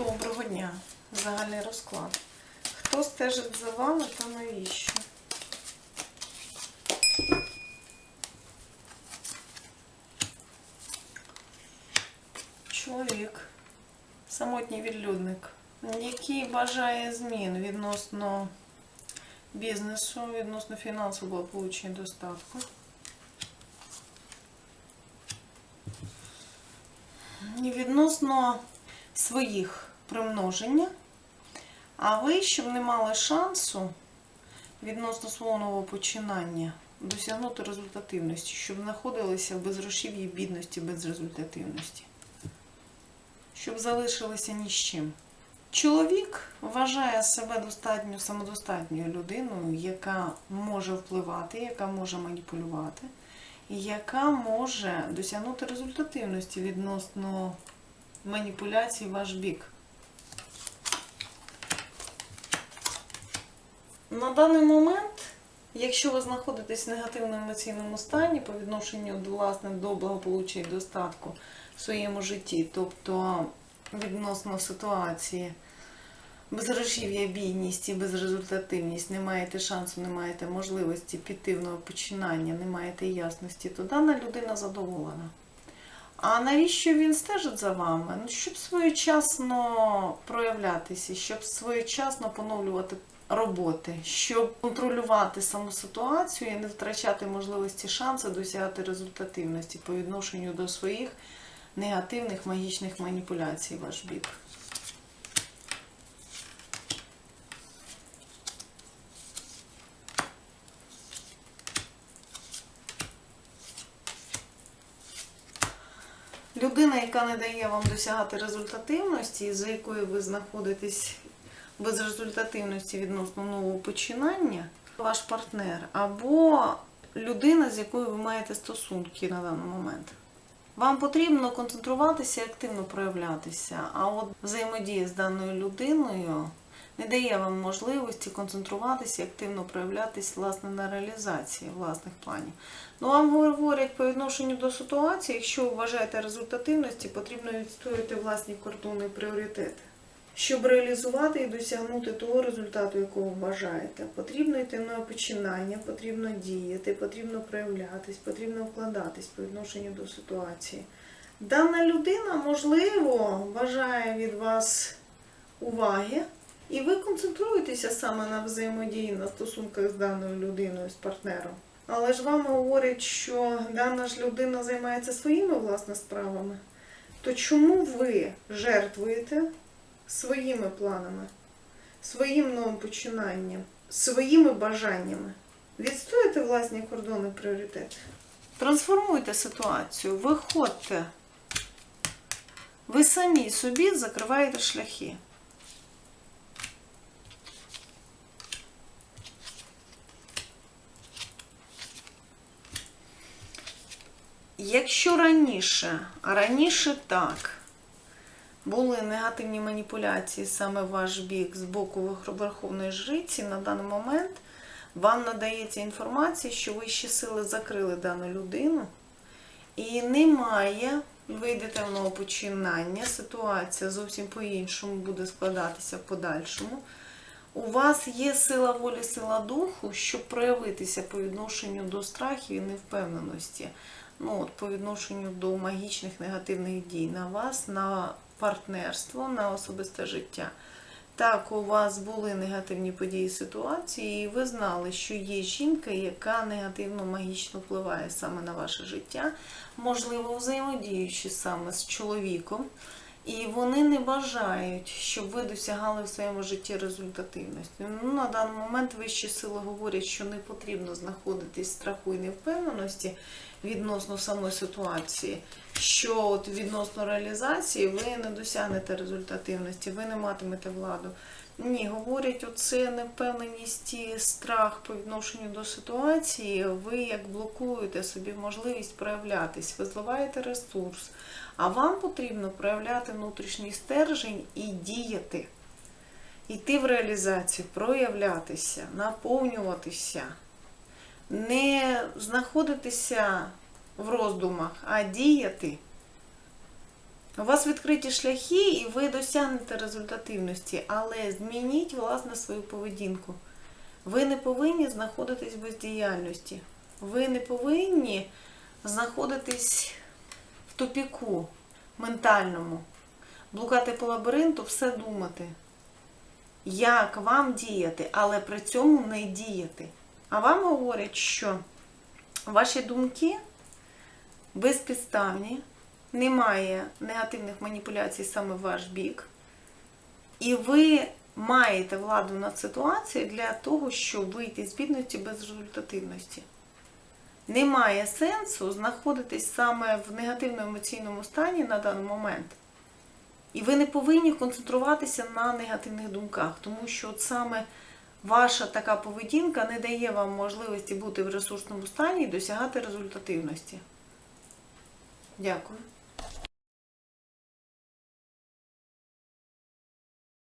Доброго дня. Загальний розклад. Хто стежить за вами та навіщо? Чоловік, самотній відлюдник, який бажає змін відносно бізнесу, відносно фінансового получення достатку. І відносно своїх примноження, а ви, щоб не мали шансу відносно свого нового починання досягнути результативності, щоб знаходилися в безгрошів'ї бідності, безрезультативності, щоб залишилися ні з чим. Чоловік вважає себе достатньо самодостатньою людиною, яка може впливати, яка може маніпулювати, яка може досягнути результативності відносно маніпуляцій в ваш бік. На даний момент, якщо ви знаходитесь в негативному емоційному стані по відношенню власне до благополуччя і достатку в своєму житті, тобто відносно ситуації безгрошів'я, бідність і безрезультативність, не маєте шансу, не маєте можливості піти починання, не маєте ясності, то дана людина задоволена. А навіщо він стежить за вами? Ну, щоб своєчасно проявлятися, щоб своєчасно поновлювати роботи, щоб контролювати саму ситуацію і не втрачати можливості шанси досягати результативності по відношенню до своїх негативних магічних маніпуляцій ваш бік. Людина, яка не дає вам досягати результативності, за якою ви знаходитесь без результативності відносно нового починання, ваш партнер, або людина, з якою ви маєте стосунки на даний момент. Вам потрібно концентруватися і активно проявлятися, а от взаємодія з даною людиною не дає вам можливості концентруватися і активно проявлятися власне на реалізації власних планів. Ну, вам говорять по відношенню до ситуації, якщо вважаєте результативності, потрібно відстояти власні кордони і пріоритети. Щоб реалізувати і досягнути того результату, якого ви бажаєте, потрібно йти на починання, потрібно діяти, потрібно проявлятись, потрібно вкладатись по відношенню до ситуації. Дана людина, можливо, бажає від вас уваги, і ви концентруєтеся саме на взаємодії, на стосунках з даною людиною, з партнером. Але ж вам говорять, що дана ж людина займається своїми власне справами. То чому ви жертвуєте своїми планами, своїм новим починанням, своїми бажаннями? Відстоїте власні кордони пріоритети. Трансформуйте ситуацію, виходьте. Ви самі собі закриваєте шляхи. Якщо раніше, раніше так, були негативні маніпуляції саме в ваш бік з боку Верховної Жриці, на даний момент вам надається інформація, що вищі сили закрили дану людину, і немає, вийдете в нове починання, ситуація зовсім по-іншому буде складатися в подальшому. У вас є сила волі, сила духу, щоб проявитися по відношенню до страхів і невпевненості. Ну, от, по відношенню до магічних негативних дій на вас, на партнерство, на особисте життя. Так, у вас були негативні події ситуації, і ви знали, що є жінка, яка негативно магічно впливає саме на ваше життя, можливо, взаємодіючи саме з чоловіком. І вони не бажають, щоб ви досягали в своєму житті результативності. Ну, на даний момент вищі сили говорять, що не потрібно знаходитись в страху і невпевненості відносно самої ситуації, що от відносно реалізації ви не досягнете результативності, ви не матимете владу. Ні, говорять, оце невпевненість і страх по відношенню до ситуації, ви як блокуєте собі можливість проявлятись, ви зливаєте ресурс. А вам потрібно проявляти внутрішній стержень і діяти. Йти в реалізацію, проявлятися, наповнюватися, не знаходитися в роздумах, а діяти. У вас відкриті шляхи і ви досягнете результативності, але змініть власне свою поведінку. Ви не повинні знаходитись в бездіяльності. Ви не повинні знаходитись в тупіку ментальному, блукати по лабіринту, все думати, як вам діяти, але при цьому не діяти. А вам говорять, що ваші думки безпідставні, немає негативних маніпуляцій саме в ваш бік, і ви маєте владу над ситуацією для того, щоб вийти з бідності без результативності. Немає сенсу знаходитись саме в негативному емоційному стані на даний момент. І ви не повинні концентруватися на негативних думках, тому що от саме ваша така поведінка не дає вам можливості бути в ресурсному стані і досягати результативності. Дякую.